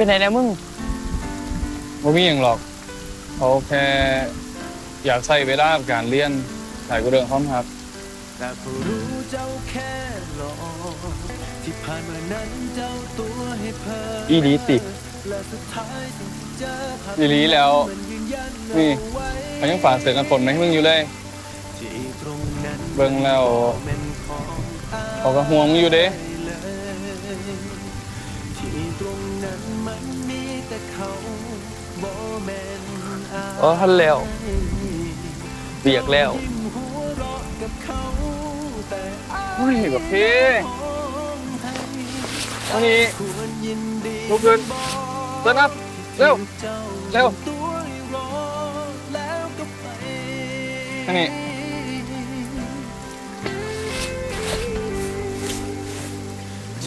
เป็นไหนนะมึงบ่มีอย่างหรอกเขาแค่อยากใส่เวลากับการเรียนหลายกว่าเรื่องความรักแต่ก็รู้เจ้าแค่หลอกที่ผ่านมานั้นเจ้าตัวให้เพ้ออีหลีติและสุดท้ายสิ่งที่เจอผ่านอีหลีแล้ว มันยืนยันนี่ เอาไว้เขายังฝากเสือกันฝนมาให้มึงอยู่เลย ที่ตรงนั้นเบิ่งแล้ว เป็นของอายเขาก็ห่วงมึงอยู่เด้เลย ที่ตรงนั้นมันมีแต่เขาบ่แม่นอายอ๋อทันแล้วเบียกแล้วยิ้มหัวเราะกับเขาแต่อายเฮ้ยแบบพี่ให้อันนี้ ควรยินดีลุกขึ้นเต้นอัพเร็วจ้าเร็ว ตัวให้รอแล้วก็ไปอันนี้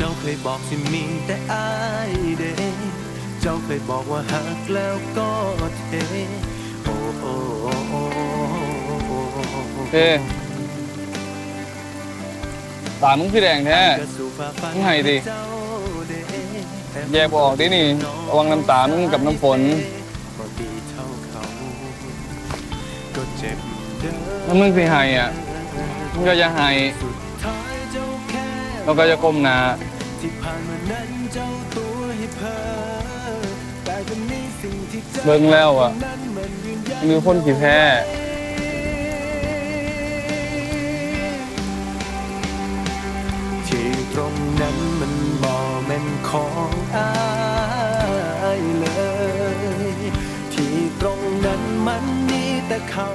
จ้าเคยบอกสิมีแต่อายเด้เจ้าเคยบอกว่าหักแล้วก็เทโอ้โอ้โอ้โอ้โอ้เฮ้ตามึงคือแดงแท้ก็สู่ฟ้าฝันมึงให้ดิเจ้าเด้แยกบออกดินี่ระวังน้ำตามึงกับน้ำฝนบ่ดีเท่าเขาก็เจ็บเด้อถ้ามึงสิให้อะมึงก็จะให้สุดท้ายเจ้าแค่แล้วก็จะก้มหน้า ที่ผ่านมานั้นเจ้าตัวให้เพ้อแต่ก็มีสิ่งที่เจอเบิ่งแล้วอะนั้นมันยืนยันมีคนขี้แพ้ ที่ตรงนั้นมันบ่แม่นของอายเลย ที่ตรงนั้นมันมีแต่เขา